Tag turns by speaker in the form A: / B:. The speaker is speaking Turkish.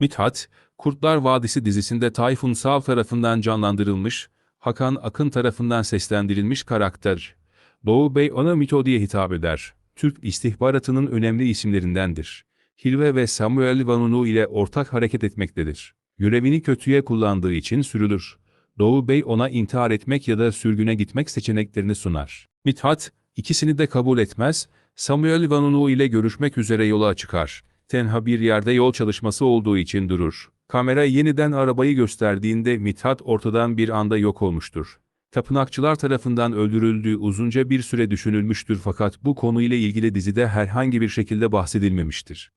A: Mithat, Kurtlar Vadisi dizisinde Tayfun Sav tarafından canlandırılmış, Hakan Akın tarafından seslendirilmiş karakter. Doğu Bey ona Mito diye hitap eder. Türk istihbaratının önemli isimlerindendir. Hilve ve Samuel Vanunu ile ortak hareket etmektedir. Görevini kötüye kullandığı için sürülür. Doğu Bey ona intihar etmek ya da sürgüne gitmek seçeneklerini sunar. Mithat, ikisini de kabul etmez, Samuel Vanunu ile görüşmek üzere yola çıkar. Tenha bir yerde yol çalışması olduğu için durur. Kamera yeniden arabayı gösterdiğinde Mithat ortadan bir anda yok olmuştur. Tapınakçılar tarafından öldürüldüğü uzunca bir süre düşünülmüştür fakat bu konuyla ilgili dizide herhangi bir şekilde bahsedilmemiştir.